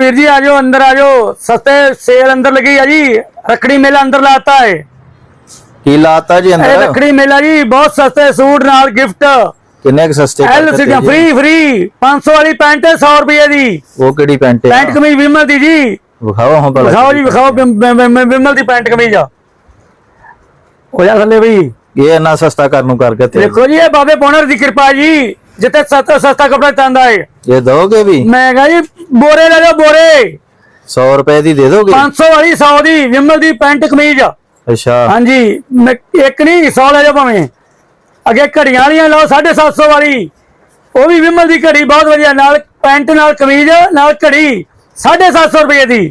ਵੀਰ ਜੀ ਆਜੋ ਅੰਦਰ ਆਜੋ ਸਸਤੇ ਸੇਲ ਅੰਦਰ ਲੱਗੀ ਆ ਜੀ। ਰੱਖੜੀ ਮੇਲਾ ਅੰਦਰ ਲਾਤਾ ਹੈ ਕੀ ਲਾਤਾ ਜੀ ਇਹ ਅੰਦਰ ਰੱਖੜੀ ਮੇਲਾ ਜੀ ਬਹੁਤ ਸਸਤੇ ਸੂਟ ਨਾਲ ਗਿਫਟ। ਕਿੰਨੇ ਕੁ ਸਸਤੇ ਐਲ ਕਰ ਸੀ ਦਿੱਤੇ ਜੀ? ਫ੍ਰੀ ਫ੍ਰੀ 500 ਵਾਲੀ ਪੈਂਟ ਹੈ 100 ਰੁਪਏ ਦੀ। ਉਹ ਕਿਹੜੀ ਪੈਂਟ ਹੈ? ਪੈਂਟ ਕਮੀਜ਼ ਵਿਮਲ ਦੀ ਜੀ। ਵਿਖਾਓ ਹਾਂ ਭਲਾ ਵਿਖਾਓ ਜੀ। ਵਿਖਾਓ ਵਿਮ- ਵਿਮ- ਵਿਮ- ਵਿਮਲ ਦੀ ਪੈਂਟ ਕਮੀਜ਼ ਆ। ਹੋ ਜਾ ਥੱਲੇ ਬਈ। ਇਹ ਇੰਨਾ ਸਸਤਾ ਕਰਨ ਨੂੰ ਕਰਕੇ ਤੇ। ਦੇਖੋ ਜੀ ਇਹ ਬਾਬੇ ਪੌਣਰ ਦੀ ਕਿਰਪਾ ਜੀ। ਜਿੱਥੇ ਸਸਤਾ ਸਸਤਾ ਕਪੜਾ ਚਾਹੁੰਦਾ ਹੈ ਇਹ ਦੋਗੇ ਵੀ? ਮੈਂ ਕਹਾਂ ਜੀ ਬੋਰੇ ਲੈ ਜਾਓ ਬੋਰੇ। 100 ਰੁਪਏ ਦੀ ਦੇ ਦੋਗੇ? 500 ਵਾਲੀ 100 ਦੀ ਵਿਮਲ ਦੀ ਪੈਂਟ ਕਮੀਜ਼। ਅੱਛਾ। ਹਾਂਜੀ ਇੱਕ ਨਹੀਂ 100 ਲੈ ਜਾਓ ਭਾਵੇਂ। ਅੱਗੇ ਘੜੀਆਂ ਵਾਲੀਆਂ ਲਓ 750 ਵਾਲੀ। ਉਹ ਵੀ ਵਿਮਲ ਦੀ ਘੜੀ ਬਹੁਤ ਵਧੀਆ ਨਾਲ ਪੈਂਟ ਨਾਲ ਕਮੀਜ਼ ਨਾਲ ਘੜੀ 750 ਰੁਪਏ ਦੀ।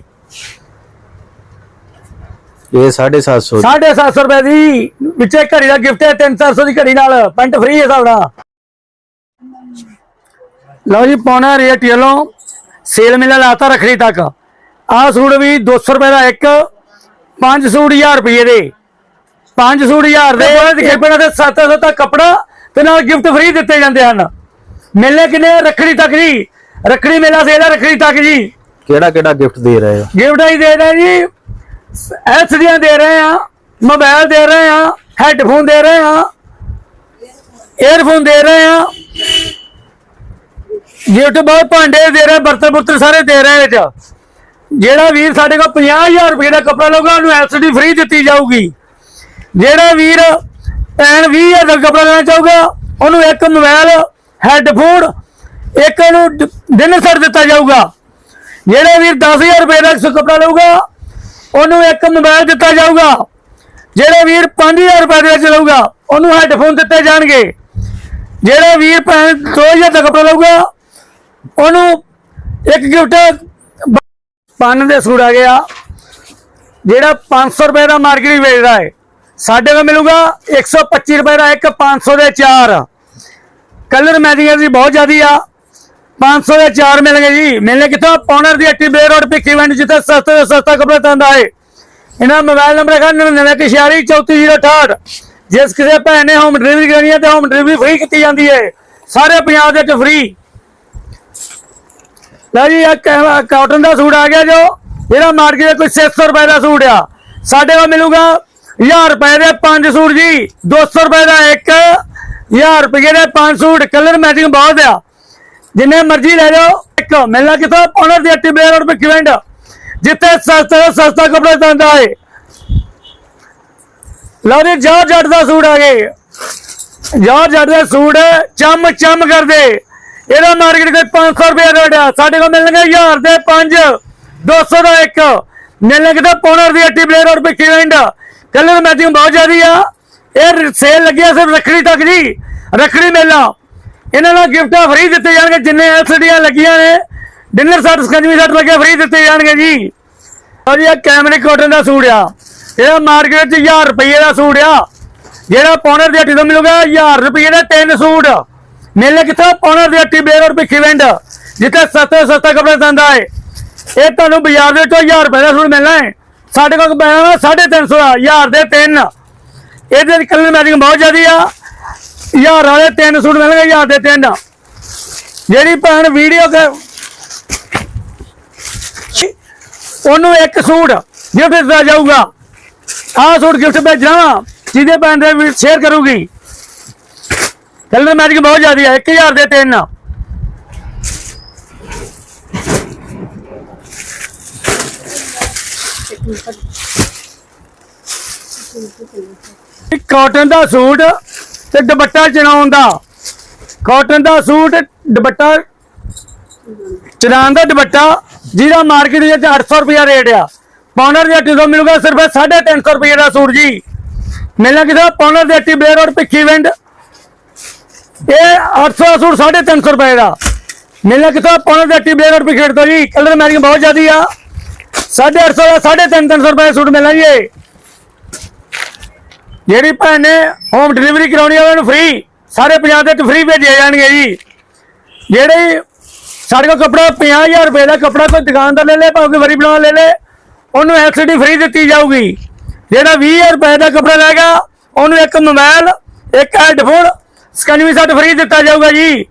ਇਹ 750 750 ਰੁਪਏ ਦੀ ਵਿੱਚੇ ਘੜੀ ਦਾ ਗਿਫਟ ਹੈ 300 ਦੀ ਘੜੀ ਨਾਲ ਪੈਂਟ ਫ੍ਰੀ ਹੈ ਨਾਲ। ਲਓ ਜੀ ਪੌਣਾ ਰੇਟ ਯਲੋ। ਸੇਲ ਮੇਲਾ ਲਾਤਾ ਰਖੜੀ ਤੱਕ। ਆਹ ਸੂਟ ਵੀ 200 ਰੁਪਏ ਦਾ ਇੱਕ। ਪੰਜ ਸੂਟ 1000 ਰੁਪਏ ਦੇ। ਪੰਜ ਸੂਟ 1000 ਦੇ। ਗਿਫਟ ਦੇ 700 ਤੱਕ ਕਪੜਾ ਤੇ ਨਾਲ ਗਿਫਟ ਫ੍ਰੀ ਦਿੱਤੇ ਜਾਂਦੇ ਹਨ। ਮੇਲੇ ਕਿੰਨੇ ਰਖੜੀ ਤੱਕ ਜੀ। ਰਖੜੀ ਮੇਲਾ ਸੇਲ ਰਖੜੀ ਤੱਕ ਜੀ। ਕਿਹੜਾ ਕਿਹੜਾ ਗਿਫਟ ਦੇ ਰਹੇ ਹੋ? ਗਿਫਟ ਹੀ ਦੇ ਰਹੇ ਜੀ। ਐਸਡੀਆਂ ਦੇ ਰਹੇ ਆ ਮੋਬਾਈਲ ਦੇ ਰਹੇ ਆ ਹੈੱਡਫੋਨ ਦੇ ਰਹੇ ਆ ਏਅਰਫੋਨ ਦੇ ਰਹੇ ਆ ਗਿਫਟ ਬਾਅਦ ਭਾਂਡੇ ਦੇ ਰਹੇ, ਬਰਤਨ ਬੁਰਤਨ ਸਾਰੇ ਦੇ ਰਹੇ ਚ। ਜਿਹੜਾ ਵੀਰ ਸਾਡੇ ਕੋਲ 50000 ਰੁਪਏ ਦਾ ਕੱਪੜਾ ਲਊਗਾ, ਉਹਨੂੰ ਐਲਸੀਡੀ ਫ੍ਰੀ ਦਿੱਤੀ ਜਾਊਗੀ। ਜਿਹੜਾ ਵੀਰ ਪੈਣ 20000 ਦਾ ਕੱਪੜਾ ਲੈਣਾ ਚਾਹੂਗਾ, ਉਹਨੂੰ ਇੱਕ ਮੋਬਾਈਲ, ਹੈੱਡਫੋਨ, ਇੱਕ ਨੂੰ ਡਿਨਰ ਸੈੱਟ ਦਿੱਤਾ ਜਾਊਗਾ। ਜਿਹੜਾ ਵੀਰ 10000 ਰੁਪਏ ਦਾ ਕੱਪੜਾ ਲਊਗਾ, ਉਹਨੂੰ ਇੱਕ ਮੋਬਾਈਲ ਦਿੱਤਾ ਜਾਊਗਾ। ਜਿਹੜੇ ਵੀਰ 5000 ਰੁਪਏ ਦੇ ਵਿੱਚ ਲਊਗਾ, ਉਹਨੂੰ ਹੈੱਡਫੋਨ ਦਿੱਤੇ ਜਾਣਗੇ। ਜਿਹੜਾ ਵੀਰ ਭੈਣ 2000 ਦਾ ਕੱਪੜਾ ਲਊਗਾ ਉਹਨੂੰ ਇੱਕ ਗਿਫਟ ਪੰਨ ਦੇ ਸੂਟ ਆ ਗਿਆ, ਜਿਹੜਾ 500 ਰੁਪਏ ਦਾ ਮਾਰਕੀਟ ਵੇਚਦਾ ਹੈ। ਸਾਡੇ ਕੋਲ ਮਿਲੂਗਾ 125 ਰੁਪਏ ਦਾ ਇੱਕ 500 ਦੇ ਚਾਰ। ਕਲਰ ਮੈਚਿੰਗ ਦੀ ਬਹੁਤ ਜ਼ਿਆਦੀ ਆ। 500 ਦੇ ਚਾਰ ਮਿਲ ਗਏ ਜੀ। ਮਿਲਣੇ ਕਿੱਥੋਂ? ਪੌਨਰ ਦੀ ਅੱਟੀ ਬੇ ਰੋਡ ਪਿੱਕੀ ਵੰਡ, ਜਿੱਥੇ ਸਸਤੇ ਤੋਂ ਸਸਤਾ ਕੱਪੜਾ ਤੰਦਾ ਹੈ ਇਹਨਾਂ ਦਾ ਮੋਬਾਈਲ ਨੰਬਰ ਹੈਗਾ 9916 ਜਿਸ ਕਿਸੇ ਭੈਣ ਨੇ ਹੋਮ ਡਿਲੀਵਰੀ ਕਰਨੀ ਹੈ ਤੇ ਹੋਮ ਡਿਲੀਵਰੀ ਫ੍ਰੀ ਕੀਤੀ ਜਾਂਦੀ ਹੈ। ਸਾਰੇ ਪੰਜਾਬ ਦੇ ਵਿੱਚ ਫ੍ਰੀ ਲਓ ਜੀ, ਇਹ ਕਾਟਨ ਦਾ ਸੂਟ ਆ ਗਿਆ ਜੋ। ਜਿਹੜਾ ਮਾਰਕੀਟ ਦੇ ਕੋਈ 600 ਰੁਪਏ ਦਾ ਸੂਟ ਆ। ਸਾਡੇ ਕੋਲ ਮਿਲੂਗਾ 1000 ਰੁਪਏ ਦੇ ਪੰਜ ਸੂਟ ਜੀ। 200 ਰੁਪਏ ਦਾ ਇੱਕ 1000 ਰੁਪਏ ਦੇ ਪੰਜ ਸੂਟ। ਕਲਰ ਮੈਚਿੰਗ ਬਹੁਤ ਆ। ਜਿੰਨੇ ਮਰਜ਼ੀ ਲੈ ਜਾਓ, ਇੱਕ। ਮਿਲਣਾ ਕਿਥੋਂ? ਪੌਣਰ ਦੀ ਅੱਟੀ ਬੇ ਰੋਡ ਪਿੱਕੀ ਵੰਡ ਜਿੱਥੇ ਸਸਤਾ ਤੋਂ ਸਸਤਾ ਕੱਪੜਾ ਦਿੰਦਾ ਹੈ ਲਓ ਜੀ ਜਾ ਜੱਟ ਦਾ ਸੂਟ ਆ ਗਏ। ਜਾ ਜੱਟ ਦਾ ਸੂਟ ਚਮ ਚਮ ਕਰਦੇ। ਇਹਦਾ ਮਾਰਕੀਟ ਕੋਈ 500 ਰੁਪਏ ਰੇਟ ਆ। ਸਾਡੇ ਕੋਲ ਮਿਲਣਗੇ 1000 ਦੇ 5 200 ਦਾ ਇੱਕ। ਮਿਲਣਗੇ ਤਾਂ ਪੌਣਰ ਦੀ ਅੱਟੀ ਬਲੇ ਰੋਡ ਪਿੱਕੀ ਵੰਡ ਕਲਰ ਮੈਚਿੰਗ ਬਹੁਤ ਜ਼ਿਆਦੀ ਆ। ਇਹ ਸੇਲ ਲੱਗੀ ਆ ਸਿਰਫ ਰੱਖੜੀ ਤੱਕ ਜੀ। ਰੱਖੜੀ ਮੇਲਾ। ਇਹਨਾਂ ਨਾਲ ਗਿਫਟਾਂ ਫ੍ਰੀ ਦਿੱਤੇ ਜਾਣਗੇ। ਜਿੰਨੇ ਐਲਸੀਡੀਆਂ ਲੱਗੀਆਂ ਨੇ ਡਿਨਰ ਸੈੱਟ ਸਕੰਜਵੀ ਸੈੱਟ ਲੱਗੇ ਫ੍ਰੀ ਦਿੱਤੇ ਜਾਣਗੇ ਜੀ। ਔਰ ਇਹ ਕੈਮਰਿਕ ਕੋਟਨ ਦਾ ਸੂਟ ਆ। ਇਹਦਾ ਮਾਰਕੀਟ 'ਚ 1000 ਰੁਪਏ ਦਾ ਸੂਟ ਆ। ਜਿਹੜਾ ਪੌਨਰ ਦੀ ਹੱਟੀ ਤੋਂ ਮਿਲੂਗਾ 1000 ਰੁਪਏ ਦਾ ਤਿੰਨ ਸੂਟ। ਮਿਲਨੇ ਕਿੱਥੋਂ ਪੌਨਰ ਦੀ ਹੱਟੀ ਭਿੱਖੀ ਵੰਡ ਜਿੱਥੇ ਸਸਤੇ ਸਸਤਾ ਕੱਪੜਾ ਦਿੰਦਾ ਏ ਇਹ ਤੁਹਾਨੂੰ ਬਾਜ਼ਾਰ ਦੇ ਵਿੱਚੋਂ 1000 ਰੁਪਏ ਦਾ ਸੂਟ ਮਿਲਣਾ ਏ ਸਾਡੇ ਕੋਲ ਪੈਣਾ 350 ਦਾ 1000 ਦੇ ਤਿੰਨ ਇਹਦੇ ਵਿੱਚ ਕਲਰ ਮੈਚਿੰਗ ਬਹੁਤ ਜ਼ਿਆਦੀ ਆ 1000 ਵਾਲੇ ਤਿੰਨ ਸੂਟ ਮਿਲਣਗੇ 1000 ਦੇ ਤਿੰਨ ਜਿਹੜੀ ਭੈਣ ਵੀਡੀਓ ਕੇ ਉਹਨੂੰ ਇੱਕ ਸੂਟ ਗਿਫਟ ਦਿੱਤਾ ਜਾਊਗਾ ਆਹ ਸੂਟ ਗਿਫਟ ਭੇਜਣਾ ਵਾ ਜਿਹਦੇ ਭੈਣ ਦੇ ਸ਼ੇਅਰ ਕਰੂਗੀ ਕਲਰ ਮੈਚਿੰਗ ਬਹੁਤ ਜ਼ਿਆਦਾ ਹੈ 1000 ਦੇ ਤਿੰਨ। ਕਾਟਨ ਦਾ ਸੂਟ ਤੇ ਦੁਪੱਟਾ ਚਨਾਉਣ ਦਾ। ਕਾਟਨ ਦਾ ਸੂਟ, ਦੁਪੱਟਾ ਚਨਾਉਣ ਦਾ ਦੁਪੱਟਾ, ਜਿਹਦਾ ਮਾਰਕੀਟ ਵਿੱਚ 800 ਰੁਪਿਆ ਰੇਟ ਆ। ਪੌਨਰ ਦੇ ਹੱਟੀ ਤੋਂ ਮਿਲੂਗਾ ਸਿਰਫ 350 ਰੁਪਏ ਦਾ ਸੂਟ ਜੀ। ਮਿਲਣਾ ਕਿਦਾ? ਪੌਨਰ ਦੇ ਹੱਟੀ ਬੇਰ ਰੋਡ ਭਿੱਖੀ ਵਿੰਡ ਇਹ 800 ਦਾ ਸੂਟ 350 ਰੁਪਏ ਦਾ। ਮਿਲਣਾ ਕਿਦਾ ਪੌਨਰ ਦੇ ਹੱਟੀ ਬੇਰ ਰੋਡ ਖੇਡਦਾ ਜੀ। ਕਲਰ ਮੈਰਿੰਗ ਬਹੁਤ ਜ਼ਿਆਦੀ ਆ। 850 ਦਾ 350 ਰੁਪਏ ਦਾ ਸੂਟ ਮਿਲਣਾ ਜੀ ਜਿਹੜੀ ਭੈਣ ਨੇ ਹੋਮ ਡਿਲੀਵਰੀ ਕਰਾਉਣੀ ਆ, ਉਹਨਾਂ ਨੂੰ ਫ੍ਰੀ ਸਾਰੇ ਪੰਜਾਬ ਦੇ ਵਿੱਚ ਫ੍ਰੀ ਭੇਜੇ ਜਾਣਗੇ ਜੀ। ਜਿਹੜੇ ਸਾਡੇ ਕੋਲ ਕਪੜਾ 50000 ਰੁਪਏ ਦਾ ਕਪੜਾ ਕੋਈ ਦੁਕਾਨਦਾਰ ਲੈ ਲੇ, ਭਾਵੇਂ ਕੋਈ ਵਰੀ ਬਣਾ ਲੈ ਲੇ, ਉਹਨੂੰ ਐਲਸੀਡੀ ਫ੍ਰੀ ਦਿੱਤੀ ਜਾਊਗੀ। ਜਿਹੜਾ 20000 ਰੁਪਏ ਦਾ ਕਪੜਾ ਲੈਗਾ ਉਹਨੂੰ ਇੱਕ ਮੋਬਾਈਲ ਇੱਕ ਹੈੱਡਫੋਨ ਸਕੰਜਵੀ ਸੈੱਟ ਫ੍ਰੀ ਦਿੱਤਾ ਜਾਊਗਾ ਜੀ।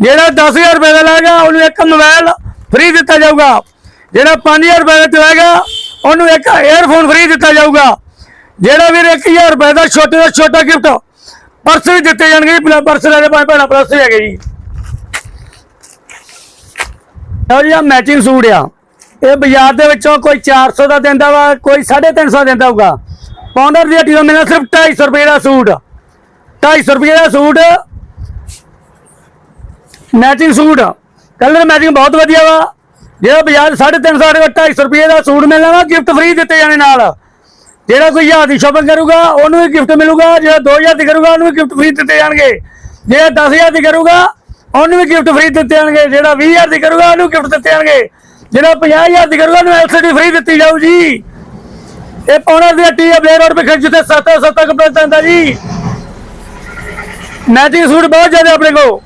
ਜਿਹੜਾ 10000 ਰੁਪਏ ਦਾ ਲੈਗਾ ਉਹਨੂੰ ਇੱਕ ਮੋਬਾਈਲ ਫ੍ਰੀ ਦਿੱਤਾ ਜਾਊਗਾ। ਜਿਹੜਾ 5000 ਰੁਪਏ ਦਾ ਚਲਾਏਗਾ ਉਹਨੂੰ ਇੱਕ 에ਅਰਫੋਨ ਫ੍ਰੀ ਦਿੱਤਾ ਜਾਊਗਾ। ਜਿਹੜਾ ਵੀਰ 1000 ਰੁਪਏ ਦਾ ਛੋਟੇ ਤੋਂ ਛੋਟਾ ਗਿਫਟ ਪਰਸ ਵੀ ਦਿੱਤੇ ਜਾਣਗੇ ਜੀ ਪਰਸ ਲੈ ਪੰਜ ਭੈਣਾ ਪਰਸ ਵੀ ਹੈਗੇ ਜੀ। ਲਓ ਜੀ ਆ ਮੈਚਿੰਗ ਸੂਟ ਆ। ਇਹ ਬਾਜ਼ਾਰ ਦੇ ਵਿੱਚੋਂ ਕੋਈ 400 ਦਾ ਦਿੰਦਾ ਵਾ, ਕੋਈ 350 ਦਿੰਦਾ ਹੋਊਗਾ। ਪਾਉਂਡਰ ਦੀ ਹੱਟੀ ਦਾ ਮਿਲਣਾ ਸਿਰਫ 250 ਰੁਪਏ ਦਾ ਸੂਟ। 250 ਰੁਪਏ ਦਾ suit. Matching suit. Colour matching ਬਹੁਤ ਵਧੀਆ ਵਾ। ਜਿਹੜਾ ਬਾਜ਼ਾਰ 350 ਸਾਡੇ ਕੋਲ 250 ਰੁਪਏ ਦਾ ਸੂਟ ਮਿਲਣਾ ਵਾ ਗਿਫਟ ਫ੍ਰੀ ਦਿੱਤੇ ਜਾਣੇ ਨਾਲ। ਜਿਹੜਾ ਕੋਈ ਹਜ਼ਾਰ ਦੀ ਸ਼ਾਪਿੰਗ ਕਰੂਗਾ, ਉਹਨੂੰ ਵੀ ਗਿਫਟ ਮਿਲੂਗਾ। ਜਿਹੜਾ 2000 ਦੀ ਕਰੂਗਾ, ਉਹਨੂੰ ਵੀ ਗਿਫਟ ਫ੍ਰੀ ਦਿੱਤੇ ਜਾਣਗੇ। ਜਿਹੜਾ 10000 ਦੀ ਕਰੂਗਾ, ਉਹਨੂੰ ਵੀ ਗਿਫਟ ਫ੍ਰੀ ਦਿੱਤੇ ਜਾਣਗੇ। ਜਿਹੜਾ 20000 ਦੀ ਕਰੂਗਾ, ਉਹਨੂੰ ਗਿਫਟ ਦਿੱਤੇ ਜਾਣਗੇ। ਜਿਹੜਾ 50000 ਦੀ ਕਰੂਗਾ, ਉਹਨੂੰ ਐਲਸੀਡੀ ਫ੍ਰੀ ਦਿੱਤੀ ਜਾਊ ਜੀ। ਇਹ ਪੌਣਾ ਦੀ ਹੱਟੀ ਹੈ ਬਲੇ ਰੋਡ ਤੇ ਖੜ ਜਿੱਥੇ 7 7 ਕੱਪੜੇ ਪੈਂਦਾ ਜੀ। ਮੈਚਿੰਗ ਸੂਟ ਬਹੁਤ ਜ਼ਿਆਦਾ ਆਪਣੇ ਕੋਲ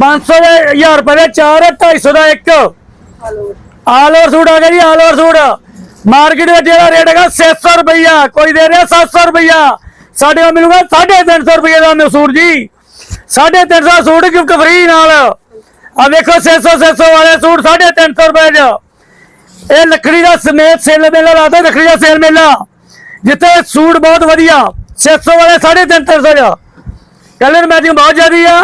500 ਦੇ 1000 ਰੁਪਏ ਦੇ 4 250 ਦਾ ਇੱਕ ਆਲ ਓਵਰ ਸੂਟ ਆ ਗਿਆ ਜੀ ਆਲ ਓਵਰ ਸੂਟ ਮਾਰਕੀਟ ਵਿੱਚ ਜਿਹੜਾ ਰੇਟ ਹੈਗਾ 600 ਰੁਪਈਆ ਕੋਈ ਦੇ ਰਿਹਾ 700 ਰੁਪਈਆ ਸਾਡੇ ਕੋਲ ਮਿਲੂਗਾ 350 ਰੁਪਏ ਦਾ ਮੈਂ ਸੂਟ ਜੀ 350 ਸੂਟ ਗਿਫਟ ਫ੍ਰੀ ਨਾਲ ਆ ਵੇਖੋ 600 600 ਵਾਲੇ ਸੂਟ 350 ਰੁਪਏ ਚ ਇਹ ਲੱਕੜੀ ਦਾ ਸਮੇਤ ਸੇਲ ਮੇਲਾ ਲਾਦਾ ਲੱਕੜੀ ਦਾ ਸੇਲ ਮੇਲਾ ਜਿੱਥੇ ਸੂਟ ਬਹੁਤ ਵਧੀਆ 600 ਵਾਲੇ 350 ਚ ਕਲਰ ਮੈਚਿੰਗ ਬਹੁਤ ਜ਼ਿਆਦੀ ਆ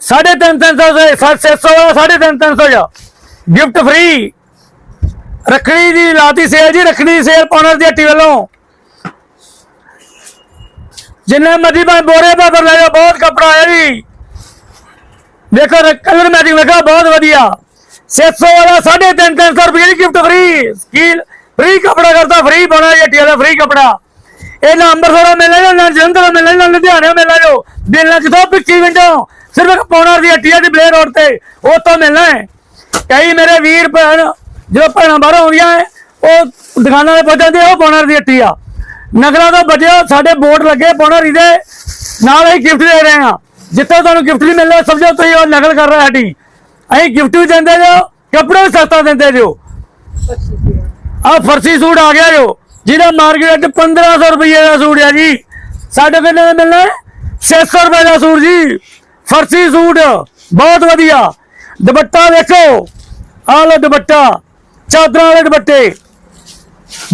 ਸਾਢੇ ਤਿੰਨ ਤਿੰਨ ਸੌ ਦੇ 700 ਵਾਲਾ ਸਾਢੇ ਤਿੰਨ ਤਿੰਨ ਸੌ ਜਾ ਗਿਫਟ ਫ੍ਰੀ ਰੱਖੜੀ ਦੀ ਲਾਤੀ ਸੇਲ ਜੀ ਰੱਖੜੀ ਦੀ ਸੇਲ ਪਾਉਣਰ ਦੀ ਹੱਟੀ ਵੱਲੋਂ ਜਿੰਨੇ ਮਰਜ਼ੀ ਭਾਵੇਂ ਬੋਰੇ ਬਾਬਰ ਲੈ ਜਾਓ ਬਹੁਤ ਕੱਪੜਾ ਆਇਆ ਜੀ ਦੇਖੋ ਕਲਰ ਮੈਚਿੰਗ ਵੇਖੋ ਬਹੁਤ ਵਧੀਆ 600 ਵਾਲਾ ਸਾਢੇ ਤਿੰਨ ਤਿੰਨ ਸੌ ਰੁਪਏ ਦੀ ਗਿਫਟ ਫ੍ਰੀ ਸਕੀਲ ਫ੍ਰੀ ਕੱਪੜਾ ਕਰਦਾ ਫ੍ਰੀ ਪਾਉਣਾ ਜੀ ਹੱਟੀ ਵਾਲਾ ਫ੍ਰੀ ਕੱਪੜਾ ਇਹ ਨਾ ਅੰਮ੍ਰਿਤਸਰ ਮਿਲਣਾ ਜਾਂ ਨਾ ਜਲੰਧਰੋਂ ਮਿਲਣਾ ਨਾ ਲੁਧਿਆਣੇ ਮਿਲਣਾ ਜੋ। ਮਿਲਣਾ ਕਿਥੋਂ? ਪਿੱਕੀ ਵਿੰਡੋ। ਸਿਰਫ ਇੱਕ ਪੌਣਾ ਦੀ ਹੱਟੀ ਆ ਦੀ ਬਲੇ ਰੋਡ ਤੇ। ਉਹ ਤੋਂ ਮਿਲਣਾ ਹੈ। ਕਈ ਮੇਰੇ ਵੀਰ ਭੈਣ ਜੋ ਭੈਣਾਂ ਬਾਹਰੋਂ ਆਉਂਦੀਆਂ ਹੈ, ਉਹ ਦੁਕਾਨਾਂ ਤੇ ਪਹੁੰਚ ਉਹ ਪੌਣਾ ਦੀ ਹੱਟੀ ਆ। ਨਗਰਾਂ ਤੋਂ ਬਚਿਓ ਸਾਡੇ ਬੋਰਡ ਲੱਗੇ ਪੌਣਾ ਦੀ ਦੇ ਨਾਲ ਹੀ ਗਿਫਟ ਦੇ ਰਹੇ ਆ ਜਿੱਥੇ ਤੁਹਾਨੂੰ ਗਿਫਟ ਨਹੀਂ ਮਿਲਦਾ ਸਮਝੋ ਤੁਸੀਂ ਉਹ ਨਕਲ ਕਰ ਰਹੇ ਸਾਡੀ। ਅਸੀਂ ਗਿਫਟ ਵੀ ਦਿੰਦੇ ਜੋ ਕੱਪੜੇ ਵੀ ਸਸਤਾ ਦਿੰਦੇ ਜੋ। ਆ ਫਰਸੀ ਸੂਟ ਆ ਗਿਆ ਜੋ। ਜਿਹਦਾ ਮਾਰਕੀਟ ਵਿੱਚ 1500 ਰੁਪਏ ਦਾ ਸੂਟ ਆ ਜੀ। ਸਾਡੇ ਕੋਲ ਕਿੰਨੇ ਦਾ ਮਿਲਣਾ ਹੈ? 600 ਰੁਪਏ ਦਾ ਸੂਟ ਜੀ। ਫਰਸੀ ਸੂਟ, ਬਹੁਤ ਵਧੀਆ। ਦੁਪੱਟਾ ਦੇਖੋ। ਆਹ ਲੋ ਦੁਪੱਟਾ, ਚਾਦਰਾਂ ਵਾਲੇ ਦੁਪੱਟੇ।